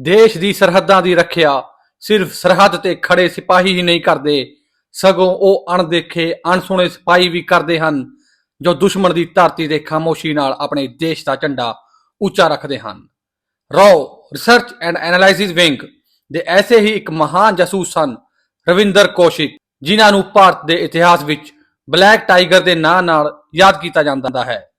ਦੇਸ਼ ਦੀ ਸਰਹੱਦਾਂ ਦੀ ਰੱਖਿਆ। ਸਿਰਫ ਸਰਹੱਦ ਤੇ ਖੜੇ ਸਿਪਾਹੀ ਹੀ ਨਹੀਂ ਕਰਦੇ। ਸਗੋਂ ਉਹ ਅਣਦੇਖੇ, ਅਣਸੁਣੇ ਸਿਪਾਹੀ ਵੀ ਕਰਦੇ ਹਨ, ਜੋ ਦੁਸ਼ਮਣ ਦੀ ਧਰਤੀ ਦੇ ਖਾਮੋਸ਼ੀ ਨਾਲ ਆਪਣੇ ਦੇਸ਼ ਦਾ ਝੰਡਾ ਉੱਚਾ ਰੱਖਦੇ ਹਨ। ਰੋ ਰਿਸਰਚ ਐਂਡ ਐਨਾਲਾਈਸਿਸ ਵਿੰਗ ਦੇ ਐਸੇ ਹੀ ਇੱਕ ਮਹਾਨ ਜਾਸੂਸ ਸਨ ਰਵਿੰਦਰ ਕੌਸ਼ਿਕ, ਜਿਨ੍ਹਾਂ ਨੂੰ ਭਾਰਤ ਦੇ ਇਤਿਹਾਸ ਵਿੱਚ ਬਲੈਕ ਟਾਈਗਰ ਦੇ ਨਾਂ ਨਾਲ ਯਾਦ ਕੀਤਾ ਜਾਂਦਾ ਹੈ।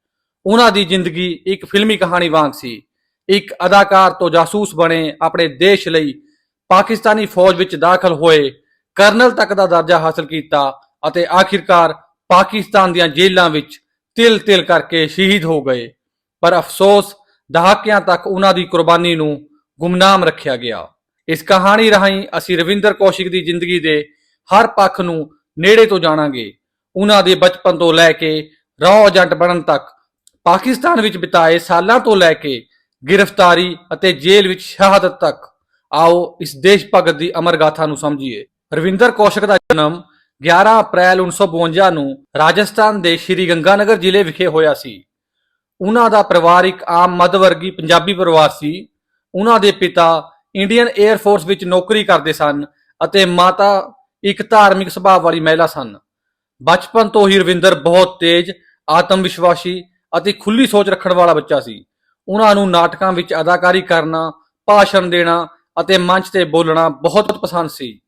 ਉਹਨਾਂ ਦੀ ਜ਼ਿੰਦਗੀ ਇੱਕ ਫਿਲਮੀ ਕਹਾਣੀ ਵਾਂਗ ਸੀ। ਇੱਕ ਅਦਾਕਾਰ ਤੋਂ ਜਾਸੂਸ ਬਣੇ ਆਪਣੇ ਦੇਸ਼ ਲਈ ਪਾਕਿਸਤਾਨੀ ਫੌਜ ਵਿੱਚ ਦਾਖਲ ਹੋਏ, ਕਰਨਲ ਤੱਕ ਦਾ ਦਰਜਾ ਹਾਸਲ ਕੀਤਾ ਅਤੇ ਆਖਿਰਕਾਰ ਪਾਕਿਸਤਾਨ ਦੀਆਂ ਜੇਲ੍ਹਾਂ ਵਿੱਚ ਤਿਲ-ਤਿਲ ਕਰਕੇ ਸ਼ਹੀਦ ਹੋ ਗਏ। ਪਰ ਅਫਸੋਸ, ਦਹਾਕਿਆਂ ਤੱਕ ਉਹਨਾਂ ਦੀ ਕੁਰਬਾਨੀ ਨੂੰ ਗੁੰਮਨਾਮ ਰੱਖਿਆ ਗਿਆ। ਇਸ ਕਹਾਣੀ ਰਾਹੀਂ ਅਸੀਂ ਰਵਿੰਦਰ ਕੌਸ਼ਿਕ ਦੀ ਜ਼ਿੰਦਗੀ ਦੇ ਹਰ ਪੱਖ ਨੂੰ ਨੇੜੇ ਤੋਂ ਜਾਣਾਂਗੇ। ਉਹਨਾਂ ਦੇ ਬਚਪਨ ਤੋਂ ਲੈ ਕੇ ਰੌ ਏਜੰਟ ਬਣਨ ਤੱਕ, ਪਾਕਿਸਤਾਨ ਵਿੱਚ ਬਿਤਾਏ ਸਾਲਾਂ ਤੋਂ ਲੈ ਕੇ ਗ੍ਰਿਫਤਾਰੀ ਅਤੇ ਜੇਲ੍ਹ ਵਿੱਚ ਸ਼ਹਾਦਤ ਤੱਕ। ਆਓ ਇਸ ਦੇਸ਼ ਭਗਤ ਦੀ ਅਮਰ ਗਾਥਾ ਨੂੰ ਸਮਝੀਏ। ਰਵਿੰਦਰ ਕੌਸ਼ਕ ਦਾ ਜਨਮ 11 ਅਪ੍ਰੈਲ 1952 ਨੂੰ ਰਾਜਸਥਾਨ ਦੇ ਸ਼੍ਰੀ ਗੰਗਾਨਗਰ ਜ਼ਿਲ੍ਹੇ ਵਿਖੇ ਹੋਇਆ ਸੀ। ਉਹਨਾਂ ਦਾ ਪਰਿਵਾਰ ਇੱਕ ਆਮ ਮੱਧਵਰਗੀ ਪੰਜਾਬੀ ਪਰਿਵਾਰ ਸੀ। ਉਹਨਾਂ ਦੇ ਪਿਤਾ ਇੰਡੀਅਨ 에ਅਰ ਫੋਰਸ ਵਿੱਚ ਨੌਕਰੀ ਕਰਦੇ ਸਨ ਅਤੇ ਮਾਤਾ ਇੱਕ ਧਾਰਮਿਕ ਸੁਭਾਅ ਵਾਲੀ ਮਹਿਲਾ ਸਨ। ਬਚਪਨ ਤੋਂ ਹੀ ਰਵਿੰਦਰ ਬਹੁਤ ਤੇਜ਼ ਆਤਮ ਵਿਸ਼ਵਾਸੀ ਅਤੇ ਖੁੱਲੀ ਸੋਚ ਰੱਖਣ ਵਾਲਾ ਬੱਚਾ ਸੀ। ਉਹਨਾਂ ਨੂੰ ਨਾਟਕਾਂ ਵਿੱਚ ਅਦਾਕਾਰੀ ਕਰਨਾ, ਭਾਸ਼ਣ ਦੇਣਾ ਅਤੇ ਮੰਚ ਤੇ ਬੋਲਣਾ ਬਹੁਤ ਪਸੰਦ ਸੀ।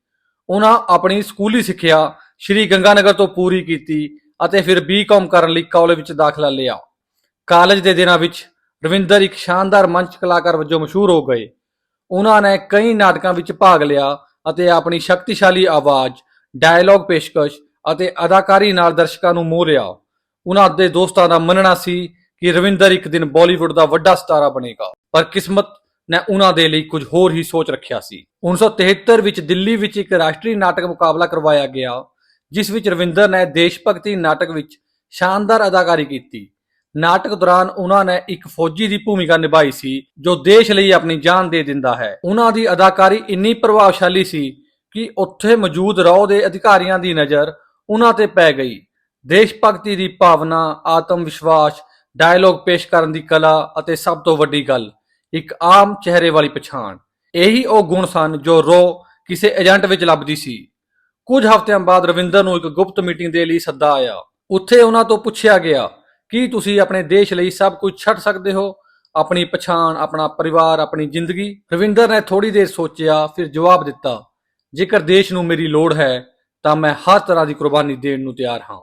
ਉਹਨਾਂ ਆਪਣੀ ਸਕੂਲੀ ਸਿੱਖਿਆ ਸ਼੍ਰੀ ਗੰਗਾਨਗਰ ਤੋਂ ਪੂਰੀ ਕੀਤੀ ਅਤੇ ਫਿਰ ਬੀਕਾਮ ਕਰਨ ਲਈ ਕਾਲਜ ਵਿੱਚ ਦਾਖਲਾ ਲਿਆ। ਕਾਲਜ ਦੇ ਦਿਨਾਂ ਵਿੱਚ ਰਵਿੰਦਰ ਇੱਕ ਸ਼ਾਨਦਾਰ ਮੰਚ ਕਲਾਕਾਰ ਵਜੋਂ ਮਸ਼ਹੂਰ ਹੋ ਗਏ। ਉਹਨਾਂ ਨੇ ਕਈ ਨਾਟਕਾਂ ਵਿੱਚ ਭਾਗ ਲਿਆ ਅਤੇ ਆਪਣੀ ਸ਼ਕਤੀਸ਼ਾਲੀ ਆਵਾਜ਼ ਡਾਇਲੌਗ ਪੇਸ਼ਕਸ਼ ਅਤੇ ਅਦਾਕਾਰੀ ਨਾਲ ਦਰਸ਼ਕਾਂ ਨੂੰ ਮੋਹ ਲਿਆ। ਉਹਨਾਂ ਦੇ ਦੋਸਤਾਂ ਦਾ ਮੰਨਣਾ ਸੀ ਕਿ ਰਵਿੰਦਰ ਇੱਕ ਦਿਨ ਬਾਲੀਵੁੱਡ ਦਾ ਵੱਡਾ ਸਤਾਰਾ ਬਣੇਗਾ। ਪਰ ਕਿਸਮਤ ਨੇ ਉਹਨਾਂ ਦੇ ਲਈ ਕੁਝ ਹੋਰ ਹੀ ਸੋਚ ਰੱਖਿਆ ਸੀ। 1973 ਵਿੱਚ ਦਿੱਲੀ ਵਿੱਚ ਇੱਕ ਰਾਸ਼ਟਰੀ ਨਾਟਕ ਮੁਕਾਬਲਾ ਕਰਵਾਇਆ ਗਿਆ, ਜਿਸ ਵਿੱਚ ਰਵਿੰਦਰ ਨੇ ਦੇਸ਼ ਭਗਤੀ ਨਾਟਕ ਵਿੱਚ ਸ਼ਾਨਦਾਰ ਅਦਾਕਾਰੀ ਕੀਤੀ। ਨਾਟਕ ਦੌਰਾਨ ਉਹਨਾਂ ਨੇ ਇੱਕ ਫੌਜੀ ਦੀ ਭੂਮਿਕਾ ਨਿਭਾਈ ਸੀ, ਜੋ ਦੇਸ਼ ਲਈ ਆਪਣੀ ਜਾਨ ਦੇ ਦਿੰਦਾ ਹੈ। ਉਹਨਾਂ ਦੀ ਅਦਾਕਾਰੀ ਇੰਨੀ ਪ੍ਰਭਾਵਸ਼ਾਲੀ ਸੀ ਕਿ ਉੱਥੇ ਮੌਜੂਦ ਰੌ ਦੇ ਅਧਿਕਾਰੀਆਂ ਦੀ ਨਜ਼ਰ ਉਹਨਾਂ ਤੇ ਪੈ ਗਈ। ਦੇਸ਼ ਭਗਤੀ ਦੀ ਭਾਵਨਾ ਆਤਮ ਵਿਸ਼ਵਾਸ ਡਾਇਲੌਗ ਪੇਸ਼ ਕਰਨ ਦੀ ਕਲਾ ਅਤੇ ਸਭ ਤੋਂ ਵੱਡੀ ਗੱਲ, ਇੱਕ ਆਮ ਚਿਹਰੇ ਵਾਲੀ ਪਛਾਣ। ਇਹੀ ਉਹ ਗੁਣ ਸਨ ਜੋ ਰੋ ਕਿਸੇ ਏਜੰਟ ਵਿੱਚ ਲੱਭਦੀ ਸੀ। ਕੁਝ ਹਫ਼ਤਿਆਂ ਬਾਅਦ ਰਵਿੰਦਰ ਨੂੰ ਇੱਕ ਗੁਪਤ ਮੀਟਿੰਗ ਦੇ ਲਈ ਸੱਦਾ ਆਇਆ। ਉੱਥੇ ਉਹਨਾਂ ਤੋਂ ਪੁੱਛਿਆ ਗਿਆ, ਕੀ ਤੁਸੀਂ ਆਪਣੇ ਦੇਸ਼ ਲਈ ਸਭ ਕੁਝ ਛੱਡ ਸਕਦੇ ਹੋ? ਆਪਣੀ ਪਛਾਣ, ਆਪਣਾ ਪਰਿਵਾਰ, ਆਪਣੀ ਜ਼ਿੰਦਗੀ? ਰਵਿੰਦਰ ਨੇ ਥੋੜੀ ਦੇਰ ਸੋਚਿਆ, ਫਿਰ ਜਵਾਬ ਦਿੱਤਾ, ਜੇਕਰ ਦੇਸ਼ ਨੂੰ ਮੇਰੀ ਲੋੜ ਹੈ, ਤਾਂ ਮੈਂ ਹਰ ਤਰ੍ਹਾਂ ਦੀ ਕੁਰਬਾਨੀ ਦੇਣ ਨੂੰ ਤਿਆਰ ਹਾਂ।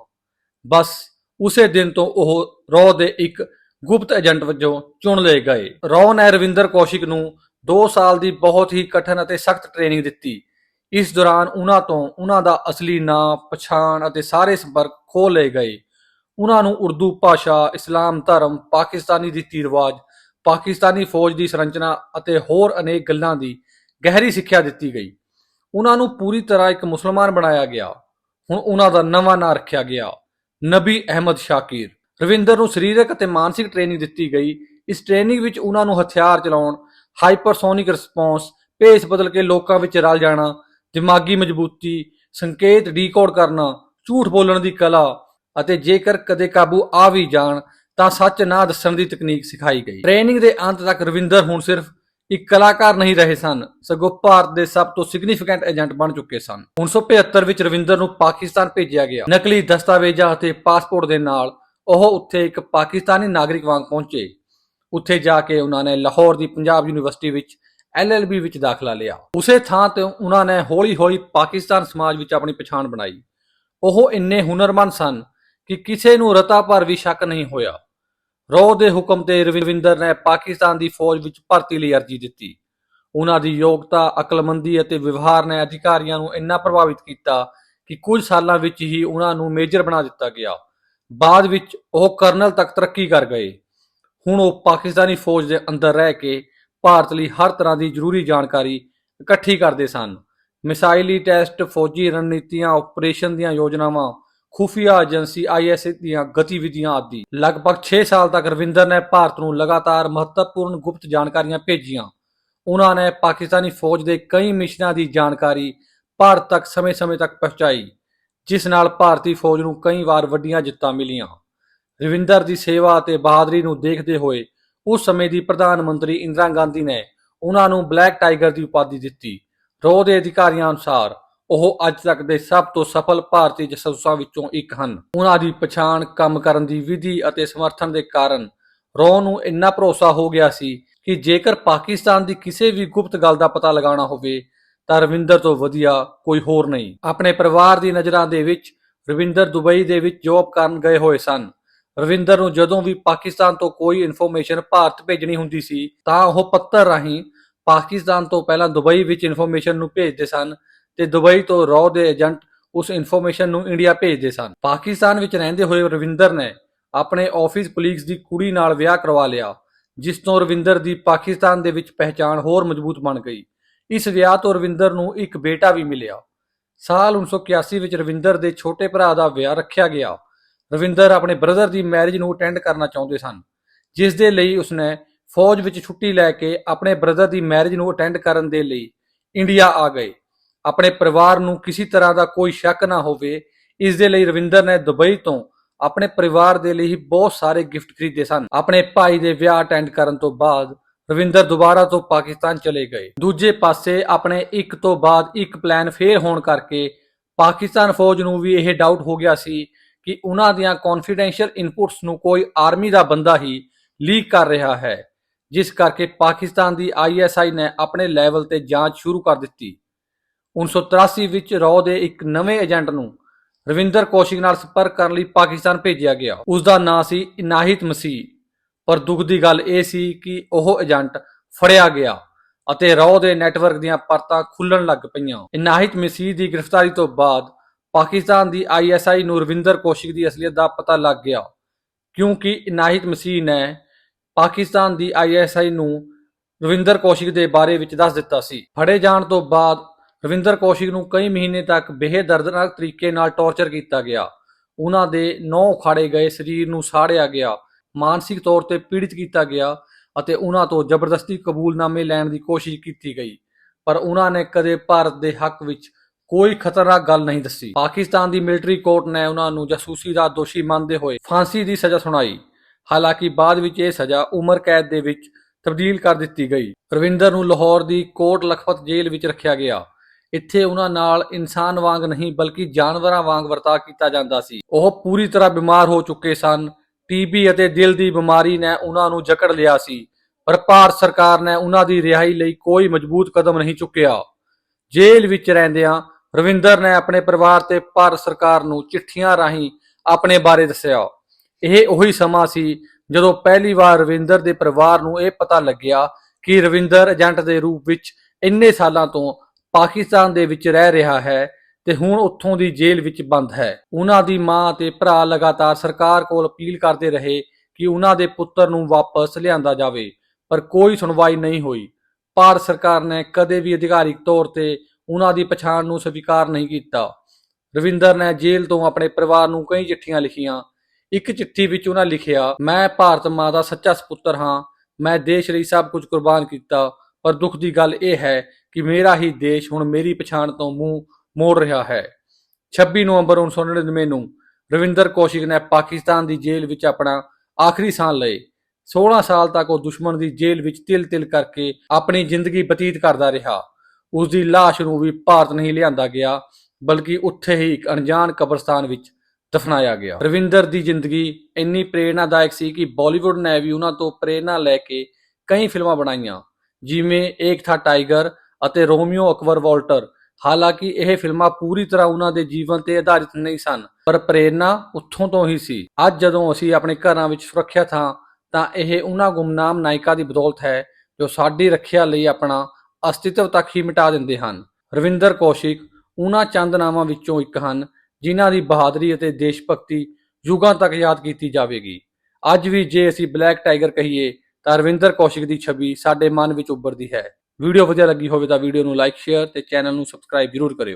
ਬਸ ਉਸੇ ਦਿਨ ਤੋਂ ਉਹ ਰੌ ਦੇ ਇੱਕ ਗੁਪਤ ਏਜੰਟ ਵਜੋਂ ਚੁਣ ਲਏ ਗਏ। ਰੌ ਨੇ ਰਵਿੰਦਰ ਕੌਸ਼ਿਕ ਨੂੰ 2 ਸਾਲ ਦੀ ਬਹੁਤ ਹੀ ਕਠਿਨ ਅਤੇ ਸਖਤ ਟ੍ਰੇਨਿੰਗ ਦਿੱਤੀ। ਇਸ ਦੌਰਾਨ ਉਹਨਾਂ ਤੋਂ ਉਹਨਾਂ ਦਾ ਅਸਲੀ ਨਾਂ ਪਛਾਣ ਅਤੇ ਸਾਰੇ ਸੰਪਰਕ ਖੋ ਲਏ ਗਏ। ਉਹਨਾਂ ਨੂੰ ਉਰਦੂ ਭਾਸ਼ਾ, ਇਸਲਾਮ ਧਰਮ, ਪਾਕਿਸਤਾਨੀ ਰੀਤੀ ਰਿਵਾਜ, ਪਾਕਿਸਤਾਨੀ ਫੌਜ ਦੀ ਸੰਰਚਨਾ ਅਤੇ ਹੋਰ ਅਨੇਕ ਗੱਲਾਂ ਦੀ ਗਹਿਰੀ ਸਿੱਖਿਆ ਦਿੱਤੀ ਗਈ। ਉਹਨਾਂ ਨੂੰ ਪੂਰੀ ਤਰ੍ਹਾਂ ਇੱਕ ਮੁਸਲਮਾਨ ਬਣਾਇਆ ਗਿਆ। ਹੁਣ ਉਹਨਾਂ ਦਾ ਨਵਾਂ ਨਾਂ ਰੱਖਿਆ ਗਿਆ। ਨਬੀ ਅਹਿਮਦ ਸ਼ਾਕਿਰ। ਰਵਿੰਦਰ ਨੂੰ ਸਰੀਰਕ ਅਤੇ ਮਾਨਸਿਕ ਟ੍ਰੇਨਿੰਗ ਦਿੱਤੀ ਗਈ। ਇਸ ਟ੍ਰੇਨਿੰਗ ਵਿੱਚ ਉਹਨਾਂ ਨੂੰ ਹਥਿਆਰ ਚਲਾਉਣ ਹਾਈਪਰਸੋਨਿਕ ਰਿਸਪੌਂਸ ਭੇਸ ਬਦਲ ਕੇ ਲੋਕਾਂ ਵਿੱਚ ਰਲ ਜਾਣਾ, ਦਿਮਾਗੀ ਮਜ਼ਬੂਤੀ, ਸੰਕੇਤ ਡੀਕੋਡ ਕਰਨਾ, ਝੂਠ ਬੋਲਣ ਦੀ ਕਲਾ ਅਤੇ ਜੇਕਰ ਕਦੇ ਕਾਬੂ ਆ ਵੀ ਜਾਣ, ਤਾਂ ਸੱਚ ਨਾ ਦੱਸਣ ਦੀ ਤਕਨੀਕ ਸਿਖਾਈ ਗਈ। ਟ੍ਰੇਨਿੰਗ ਦੇ ਅੰਤ ਤੱਕ ਰਵਿੰਦਰ ਹੁਣ ਸਿਰਫ ਇੱਕ ਕਲਾਕਾਰ ਨਹੀਂ ਰਹੇ ਸਨ, ਸਗੋਂ ਭਾਰਤ ਦੇ ਸਭ ਤੋਂ ਸਿਗਨੀਫੀਕੈਂਟ ਏਜੰਟ ਬਣ ਚੁੱਕੇ ਸਨ। 1975 ਵਿੱਚ ਰਵਿੰਦਰ ਨੂੰ ਪਾਕਿਸਤਾਨ ਭੇਜਿਆ ਗਿਆ। ਨਕਲੀ ਦਸਤਾਵੇਜ਼ਾਂ ਅਤੇ ਪਾਸਪੋਰਟ ਦੇ ਨਾਲ ਉਹ ਉੱਥੇ ਇੱਕ ਪਾਕਿਸਤਾਨੀ ਨਾਗਰਿਕ ਵਾਂਗ ਪਹੁੰਚੇ। ਉੱਥੇ ਜਾ ਕੇ ਉਹਨਾਂ ਨੇ ਲਾਹੌਰ ਦੀ ਪੰਜਾਬ ਯੂਨੀਵਰਸਿਟੀ ਵਿੱਚ ਐਲਐਲਬੀ ਵਿੱਚ ਦਾਖਲਾ ਲਿਆ। ਉਸੇ ਥਾਂ ਤੇ ਉਹਨਾਂ ਨੇ ਹੌਲੀ-ਹੌਲੀ ਪਾਕਿਸਤਾਨ ਸਮਾਜ ਵਿੱਚ ਆਪਣੀ ਪਛਾਣ ਬਣਾਈ। ਉਹ ਇੰਨੇ ਹੁਨਰਮੰਦ ਸਨ ਕਿ ਕਿਸੇ ਨੂੰ ਰਤਾ ਭਰ ਵੀ ਸ਼ੱਕ ਨਹੀਂ ਹੋਇਆ। ਰੋਹ ਦੇ ਹੁਕਮ ਤੇ ਰਵਿੰਦਰ ਨੇ ਪਾਕਿਸਤਾਨ ਦੀ ਫੌਜ ਵਿੱਚ ਭਰਤੀ ਲਈ ਅਰਜ਼ੀ ਦਿੱਤੀ। ਉਹਨਾਂ ਦੀ ਯੋਗਤਾ, ਅਕਲਮੰਦੀ ਅਤੇ ਵਿਵਹਾਰ ਨੇ ਅਧਿਕਾਰੀਆਂ ਨੂੰ ਇੰਨਾ ਪ੍ਰਭਾਵਿਤ ਕੀਤਾ ਕਿ ਕੁਝ ਸਾਲਾਂ ਵਿੱਚ ਹੀ ਉਹਨਾਂ ਨੂੰ ਮੇਜਰ ਬਣਾ ਦਿੱਤਾ ਗਿਆ। ਬਾਅਦ ਵਿੱਚ ਉਹ ਕਰਨਲ ਤੱਕ ਤਰੱਕੀ ਕਰ ਗਏ। ਹੁਣ ਉਹ ਪਾਕਿਸਤਾਨੀ ਫੌਜ ਦੇ ਅੰਦਰ ਰਹਿ ਕੇ ਭਾਰਤ ਲਈ ਹਰ ਤਰ੍ਹਾਂ ਦੀ ਜ਼ਰੂਰੀ ਜਾਣਕਾਰੀ ਇਕੱਠੀ ਕਰਦੇ ਸਨ। ਮਿਸਾਈਲੀ ਟੈਸਟ, ਫੌਜੀ ਰਣਨੀਤੀਆਂ, ਆਪਰੇਸ਼ਨ ਦੀਆਂ ਯੋਜਨਾਵਾਂ ਖੁਫੀਆ ਏਜੰਸੀ ਆਈਐਸਏ ਦੀਆਂ ਗਤੀਵਿਧੀਆਂ ਆਦਿ। ਲਗਭਗ 6 ਸਾਲ ਤੱਕ ਰਵਿੰਦਰ ਨੇ ਭਾਰਤ ਨੂੰ ਲਗਾਤਾਰ ਮਹੱਤਵਪੂਰਨ ਗੁਪਤ ਜਾਣਕਾਰੀਆਂ ਭੇਜੀਆਂ। ਉਹਨਾਂ ਨੇ ਪਾਕਿਸਤਾਨੀ ਫੌਜ ਦੇ ਕਈ ਮਿਸ਼ਨਾਂ ਦੀ ਜਾਣਕਾਰੀ ਭਾਰਤ ਤੱਕ ਸਮੇਂ-ਸਮੇਂ ਤੱਕ ਪਹੁੰਚਾਈ, ਜਿਸ ਨਾਲ ਭਾਰਤੀ ਫੌਜ ਨੂੰ ਕਈ ਵਾਰ ਵੱਡੀਆਂ ਜਿੱਤਾਂ ਮਿਲੀਆਂ। ਰਵਿੰਦਰ ਦੀ ਸੇਵਾ ਅਤੇ ਬਹਾਦਰੀ ਨੂੰ ਦੇਖਦੇ ਹੋਏ ਉਸ ਸਮੇਂ ਦੀ ਪ੍ਰਧਾਨ ਮੰਤਰੀ ਇੰਦਰਾ ਗਾਂਧੀ ਨੇ ਉਹਨਾਂ ਨੂੰ ਬਲੈਕ ਟਾਈਗਰ ਦੀ ਉਪਾਧੀ ਦਿੱਤੀ। ਰੋ ਦੇ ਅਧਿਕਾਰੀਆਂ ਅਨੁਸਾਰ ਉਹ ਅੱਜ ਤੱਕ ਦੇ ਸਭ ਤੋਂ ਸਫਲ ਭਾਰਤੀ ਜਸੂਸਾਂ ਵਿੱਚੋਂ ਇੱਕ ਹਨ। ਉਹਨਾਂ ਦੀ ਪਛਾਣ ਕੰਮ ਕਰਨ ਦੀ ਵਿਧੀ ਅਤੇ ਸਮਰਥਨ ਦੇ ਕਾਰਨ ਰੋ ਨੂੰ ਇੰਨਾ ਭਰੋਸਾ ਹੋ ਗਿਆ ਸੀ ਕਿ ਜੇਕਰ ਪਾਕਿਸਤਾਨ ਦੀ ਕਿਸੇ ਵੀ ਗੁਪਤ ਗੱਲ ਦਾ ਪਤਾ ਲਗਾਉਣਾ ਹੋਵੇ, ਤਾਂ ਰਵਿੰਦਰ ਤੋਂ ਵਧੀਆ ਕੋਈ ਹੋਰ ਨਹੀਂ। ਆਪਣੇ ਪਰਿਵਾਰ ਦੀ ਨਜ਼ਰਾਂ ਦੇ ਵਿੱਚ ਰਵਿੰਦਰ ਦੁਬਈ ਦੇ ਵਿੱਚ ਜੌਬ ਕਰਨ ਗਏ ਹੋਏ ਸਨ। ਰਵਿੰਦਰ ਨੂੰ ਜਦੋਂ ਵੀ ਪਾਕਿਸਤਾਨ ਤੋਂ ਕੋਈ ਇਨਫੋਰਮੇਸ਼ਨ ਭਾਰਤ ਭੇਜਣੀ ਹੁੰਦੀ ਸੀ, ਤਾਂ ਉਹ ਪੱਤਰ ਰਾਹੀਂ ਪਾਕਿਸਤਾਨ ਤੋਂ ਪਹਿਲਾਂ ਦੁਬਈ ਵਿੱਚ ਇਨਫੋਰਮੇਸ਼ਨ ਨੂੰ ਭੇਜਦੇ ਸਨ ਤੇ ਦੁਬਈ ਤੋਂ ਰੌ ਦੇ ਏਜੰਟ ਉਸ ਇਨਫੋਰਮੇਸ਼ਨ ਨੂੰ ਇੰਡੀਆ ਭੇਜਦੇ ਸਨ। ਪਾਕਿਸਤਾਨ ਵਿੱਚ ਰਹਿੰਦੇ ਹੋਏ ਰਵਿੰਦਰ ਨੇ ਆਪਣੇ ਆਫਿਸ ਕੁਲੀਗਸ ਦੀ ਕੁੜੀ ਨਾਲ ਵਿਆਹ ਕਰਵਾ ਲਿਆ, ਜਿਸ ਤੋਂ ਰਵਿੰਦਰ ਦੀ ਪਾਕਿਸਤਾਨ ਦੇ ਵਿੱਚ ਪਹਿਚਾਣ ਹੋਰ ਮਜ਼ਬੂਤ ਬਣ ਗਈ। ਇਸ ਵਿਆਹ ਤੋਂ ਰਵਿੰਦਰ ਨੂੰ ਇੱਕ ਬੇਟਾ ਵੀ ਮਿਲਿਆ। ਸਾਲ 1981 ਵਿੱਚ ਰਵਿੰਦਰ ਦੇ ਛੋਟੇ ਭਰਾ ਦਾ ਵਿਆਹ ਰੱਖਿਆ ਗਿਆ। ਰਵਿੰਦਰ ਆਪਣੇ ਬ੍ਰਦਰ ਦੀ ਮੈਰਿਜ ਨੂੰ ਅਟੈਂਡ ਕਰਨਾ ਚਾਹੁੰਦੇ ਸਨ, ਜਿਸ ਦੇ ਲਈ ਉਸਨੇ ਫੌਜ ਵਿੱਚ ਛੁੱਟੀ ਲੈ ਕੇ ਆਪਣੇ ਬ੍ਰਦਰ ਦੀ ਮੈਰਿਜ ਨੂੰ ਅਟੈਂਡ ਕਰਨ ਦੇ ਲਈ ਇੰਡੀਆ ਆ ਗਏ। ਆਪਣੇ ਪਰਿਵਾਰ ਨੂੰ ਕਿਸੇ ਤਰ੍ਹਾਂ ਦਾ ਕੋਈ ਸ਼ੱਕ ਨਾ ਹੋਵੇ, ਇਸ ਦੇ ਲਈ ਰਵਿੰਦਰ ਨੇ ਦੁਬਈ ਤੋਂ ਆਪਣੇ ਪਰਿਵਾਰ ਦੇ ਲਈ ਬਹੁਤ ਸਾਰੇ ਗਿਫਟ ਖਰੀਦੇ ਸਨ। ਆਪਣੇ ਭਾਈ ਦੇ ਵਿਆਹ ਅਟੈਂਡ ਕਰਨ ਤੋਂ ਬਾਅਦ ਰਵਿੰਦਰ ਦੁਬਾਰਾ ਤੋਂ ਪਾਕਿਸਤਾਨ ਚਲੇ ਗਏ। ਦੂਜੇ ਪਾਸੇ ਆਪਣੇ ਇੱਕ ਤੋਂ ਬਾਅਦ ਇੱਕ ਪਲਾਨ ਫੇਲ ਹੋਣ ਕਰਕੇ ਪਾਕਿਸਤਾਨ ਫੌਜ ਨੂੰ ਵੀ ਇਹ ਡਾਊਟ ਹੋ ਗਿਆ ਸੀ ਕਿ ਉਹਨਾਂ ਦੀਆਂ ਕੌਨਫੀਡੈਂਸ਼ੀਅਲ ਇਨਪੁਟਸ ਨੂੰ ਕੋਈ ਆਰਮੀ ਦਾ ਬੰਦਾ ਹੀ ਲੀਕ ਕਰ ਰਿਹਾ ਹੈ, ਜਿਸ ਕਰਕੇ ਪਾਕਿਸਤਾਨ ਦੀ ਆਈਐਸਆਈ ਨੇ ਆਪਣੇ ਲੈਵਲ ਤੇ ਜਾਂਚ ਸ਼ੁਰੂ ਕਰ ਦਿੱਤੀ। 1983 ਵਿੱਚ ਰੌ ਦੇ ਇੱਕ ਨਵੇਂ ਏਜੰਟ ਨੂੰ ਰਵਿੰਦਰ ਕੌਸ਼ਿਕ ਨਾਲ ਸੰਪਰਕ ਕਰਨ ਲਈ ਪਾਕਿਸਤਾਨ ਭੇਜਿਆ ਗਿਆ। ਉਸ ਦਾ ਨਾਂ ਸੀ ਇਨਾਹਿਤ ਮਸੀਹ, ਪਰ ਦੁੱਖ ਦੀ ਗੱਲ ਇਹ ਸੀ ਕਿ ਉਹ ਏਜੰਟ ਫੜਿਆ ਗਿਆ ਅਤੇ ਰੌ ਦੇ ਨੈਟਵਰਕ ਦੀਆਂ ਪਰਤਾਂ ਖੁੱਲਣ ਲੱਗ ਪਈਆਂ। ਇਨਾਹਿਤ ਮਸੀਹ ਦੀ ਗ੍ਰਿਫਤਾਰੀ ਤੋਂ ਬਾਅਦ ਪਾਕਿਸਤਾਨ ਦੀ ਆਈਐਸਆਈ ਨੂੰ ਰਵਿੰਦਰ ਕੌਸ਼ਿਕ ਦੀ ਅਸਲੀਅਤ ਦਾ ਪਤਾ ਲੱਗ ਗਿਆ, ਕਿਉਂਕਿ ਇਨਾਹਿਤ ਮਸੀਹ ਨੇ ਪਾਕਿਸਤਾਨ ਦੀ ਆਈਐਸਆਈ ਨੂੰ ਰਵਿੰਦਰ ਕੌਸ਼ਿਕ ਦੇ ਬਾਰੇ ਵਿੱਚ ਦੱਸ ਦਿੱਤਾ ਸੀ। ਫੜੇ ਜਾਣ ਤੋਂ ਬਾਅਦ ਰਵਿੰਦਰ ਕੌਸ਼ਿਕ ਨੂੰ ਕਈ ਮਹੀਨੇ ਤੱਕ ਬੇਹਦਰਦਨਾਕ ਤਰੀਕੇ ਨਾਲ ਟੌਰਚਰ ਕੀਤਾ ਗਿਆ। ਉਹਨਾਂ ਦੇ ਨੌ ਉਖਾੜੇ ਗਏ, ਸਰੀਰ ਨੂੰ ਸਾੜਿਆ ਗਿਆ, ਮਾਨਸਿਕ ਤੌਰ ਤੇ ਪੀੜਿਤ ਕੀਤਾ ਗਿਆ ਅਤੇ ਉਹਨਾਂ ਤੋਂ ਜ਼ਬਰਦਸਤੀ ਕਬੂਲਨਾਮੇ ਲੈਣ ਦੀ ਕੋਸ਼ਿਸ਼ ਕੀਤੀ ਗਈ। ਪਰ ਉਹਨਾਂ ਨੇ ਕਦੇ ਭਾਰਤ ਦੇ ਹੱਕ ਵਿੱਚ ਕੋਈ ਖਤਰਨਾਕ ਗੱਲ ਨਹੀਂ ਦੱਸੀ। ਪਾਕਿਸਤਾਨ ਦੀ ਮਿਲਟਰੀ ਕੋਰਟ ਨੇ ਉਹਨਾਂ ਨੂੰ ਜਾਸੂਸੀ ਦਾ ਦੋਸ਼ੀ ਮੰਨਦੇ ਹੋਏ ਫਾਂਸੀ ਦੀ ਸਜ਼ਾ ਸੁਣਾਈ। ਹਾਲਾਂਕਿ ਬਾਅਦ ਵਿੱਚ ਇਹ ਸਜ਼ਾ ਉਮਰ ਕੈਦ ਦੇ ਵਿੱਚ ਤਬਦੀਲ ਕਰ ਦਿੱਤੀ ਗਈ। ਰਵਿੰਦਰ ਨੂੰ ਲਾਹੌਰ ਦੀ ਕੋਟ ਲਖਪਤ ਜੇਲ੍ਹ ਵਿੱਚ ਰੱਖਿਆ ਗਿਆ। ਇੱਥੇ ਉਹਨਾਂ ਨਾਲ ਇਨਸਾਨ ਵਾਂਗ ਨਹੀਂ ਬਲਕਿ ਜਾਨਵਰਾਂ ਵਾਂਗ ਵਰਤਾਅ ਕੀਤਾ ਜਾਂਦਾ ਸੀ। ਉਹ ਪੂਰੀ ਤਰ੍ਹਾਂ ਬਿਮਾਰ ਹੋ ਚੁੱਕੇ ਸਨ। ਟੀਬੀ ਅਤੇ ਦਿਲ ਦੀ ਬਿਮਾਰੀ ਨੇ ਉਹਨਾਂ ਨੂੰ ਜਕੜ ਲਿਆ ਸੀ। ਪਰ ਭਾਰਤ ਸਰਕਾਰ ਨੇ ਉਹਨਾਂ ਦੀ ਰਿਹਾਈ ਲਈ ਕੋਈ ਮਜ਼ਬੂਤ ਕਦਮ ਨਹੀਂ ਚੁੱਕਿਆ। ਜੇਲ੍ਹ ਵਿੱਚ ਰਹਿੰਦਿਆਂ ਰਵਿੰਦਰ ਨੇ ਆਪਣੇ ਪਰਿਵਾਰ ਤੇ ਭਾਰਤ ਸਰਕਾਰ ਨੂੰ ਚਿੱਠੀਆਂ ਰਾਹੀਂ ਆਪਣੇ ਬਾਰੇ ਦੱਸਿਆ। ਇਹ ਉਹੀ ਸਮਾਂ ਸੀ ਜਦੋਂ ਪਹਿਲੀ ਵਾਰ ਰਵਿੰਦਰ ਦੇ ਪਰਿਵਾਰ ਨੂੰ ਇਹ ਪਤਾ ਲੱਗਿਆ ਕਿ ਰਵਿੰਦਰ ਏਜੰਟ ਦੇ ਰੂਪ ਵਿੱਚ ਇੰਨੇ ਸਾਲਾਂ ਤੋਂ ਪਾਕਿਸਤਾਨ ਦੇ ਵਿੱਚ ਰਹਿ ਰਿਹਾ ਹੈ ਤੇ ਹੁਣ ਉੱਥੋਂ ਦੀ ਜੇਲ੍ਹ ਵਿੱਚ ਬੰਦ ਹੈ। ਉਹਨਾਂ ਦੀ ਮਾਂ ਅਤੇ ਭਰਾ ਲਗਾਤਾਰ ਸਰਕਾਰ ਕੋਲ ਅਪੀਲ ਕਰਦੇ ਰਹੇ ਕਿ ਉਹਨਾਂ ਦੇ ਪੁੱਤਰ ਨੂੰ ਵਾਪਸ ਲਿਆਂਦਾ ਜਾਵੇ, ਪਰ ਕੋਈ ਸੁਣਵਾਈ ਨਹੀਂ ਹੋਈ। ਭਾਰਤ ਸਰਕਾਰ ਨੇ ਕਦੇ ਵੀ ਅਧਿਕਾਰਿਕ ਤੌਰ ਤੇ ਉਹਨਾਂ ਦੀ ਪਛਾਣ ਨੂੰ ਸਵੀਕਾਰ ਨਹੀਂ ਕੀਤਾ। ਰਵਿੰਦਰ ਨੇ ਜੇਲ੍ਹ ਤੋਂ ਆਪਣੇ ਪਰਿਵਾਰ ਨੂੰ ਕਈ ਚਿੱਠੀਆਂ ਲਿਖੀਆਂ। ਇੱਕ ਚਿੱਠੀ ਵਿੱਚ ਉਹਨਾਂ ਲਿਖਿਆ, ਮੈਂ ਭਾਰਤ ਮਾਂ ਦਾ ਸੱਚਾ ਸਪੁੱਤਰ ਹਾਂ, ਮੈਂ ਦੇਸ਼ ਲਈ ਸਭ ਕੁਝ ਕੁਰਬਾਨ ਕੀਤਾ, ਪਰ ਦੁੱਖ ਦੀ ਗੱਲ ਇਹ ਹੈ ਕਿ ਮੇਰਾ ਹੀ ਦੇਸ਼ ਹੁਣ ਮੇਰੀ ਪਛਾਣ ਤੋਂ ਮੂੰਹ ਮੋੜ ਰਿਹਾ ਹੈ। 26 ਨਵੰਬਰ 1999 ਨੂੰ ਰਵਿੰਦਰ ਕੌਸ਼ਿਕ ਨੇ ਪਾਕਿਸਤਾਨ ਦੀ ਜੇਲ੍ਹ ਵਿੱਚ ਆਪਣਾ ਆਖਰੀ ਸਾਹ ਲਏ। 16 ਸਾਲ ਤੱਕ ਉਹ ਦੁਸ਼ਮਣ ਦੀ ਜੇਲ੍ਹ ਵਿੱਚ ਤਿਲ-ਤਿਲ ਕਰਕੇ ਆਪਣੀ ਜ਼ਿੰਦਗੀ ਬਤੀਤ ਕਰਦਾ ਰਿਹਾ। ਉਸ ਦੀ ਲਾਸ਼ ਨੂੰ ਵੀ ਭਾਰਤ ਨਹੀਂ ਲਿਆਂਦਾ ਗਿਆ, ਬਲਕਿ ਉੱਥੇ ਹੀ ਇੱਕ ਅਣਜਾਣ ਕਬਰਸਤਾਨ ਵਿੱਚ ਦਫਨਾਇਆ ਗਿਆ। ਰਵਿੰਦਰ ਦੀ ਜ਼ਿੰਦਗੀ ਇੰਨੀ ਪ੍ਰੇਰਣਾਦਾਇਕ ਸੀ ਕਿ ਬਾਲੀਵੁੱਡ ਨੇ ਵੀ ਉਹਨਾਂ ਤੋਂ ਪ੍ਰੇਰਣਾ ਲੈ ਕੇ ਕਈ ਫਿਲਮਾਂ ਬਣਾਈਆਂ, ਜਿਵੇਂ ਏਕ ਥਾ ਟਾਈਗਰ ਅਤੇ ਰੋਮੀਓ ਅਕਬਰ ਵਾਲਟਰ। ਹਾਲਾਂਕਿ ਇਹ ਫਿਲਮਾਂ ਪੂਰੀ ਤਰ੍ਹਾਂ ਉਹਨਾਂ ਦੇ ਜੀਵਨ ਤੇ ਆਧਾਰਿਤ ਨਹੀਂ ਸਨ, ਪਰ ਪ੍ਰੇਰਣਾ ਉੱਥੋਂ ਤੋਂ ਹੀ ਸੀ। ਅੱਜ ਜਦੋਂ ਅਸੀਂ ਆਪਣੇ ਘਰਾਂ ਵਿੱਚ ਸੁਰੱਖਿਅਤ ਹਾਂ ਤਾਂ ਇਹ ਉਹਨਾਂ ਗੁੰਮਨਾਮ ਨਾਇਕਾ ਦੀ ਬਦੌਲਤ ਹੈ ਜੋ ਸਾਡੀ ਰੱਖਿਆ ਲਈ ਆਪਣਾ ਅਸਤਿਤਵ ਤੱਕ ਹੀ ਮਿਟਾ ਦਿੰਦੇ ਹਨ। ਰਵਿੰਦਰ ਕੌਸ਼ਿਕ, ਉਹਨਾਂ ਚੰਦ ਨਾਵਾਂ ਵਿੱਚੋਂ ਇੱਕ ਹਨ, ਜਿਨ੍ਹਾਂ ਦੀ ਬਹਾਦਰੀ ਅਤੇ ਦੇਸ਼ ਭਗਤੀ ਯੁੱਗਾਂ ਤੱਕ ਯਾਦ ਕੀਤੀ ਜਾਵੇਗੀ। ਅੱਜ ਵੀ ਜੇ ਅਸੀਂ ਬਲੈਕ ਟਾਈਗਰ ਕਹੀਏ, ਤਾਂ ਰਵਿੰਦਰ ਕੌਸ਼ਿਕ ਦੀ ਛਵੀ ਸਾਡੇ ਮਨ ਵਿੱਚ ਉੱਭਰਦੀ ਹੈ। ਵੀਡੀਓ ਵਧੀਆ ਲੱਗੀ ਹੋਵੇ ਤਾਂ ਵੀਡੀਓ ਨੂੰ ਲਾਈਕ ਸ਼ੇਅਰ ਤੇ ਚੈਨਲ ਨੂੰ ਸਬਸਕ੍ਰਾਈਬ ਜ਼ਰੂਰ ਕਰਿਓ।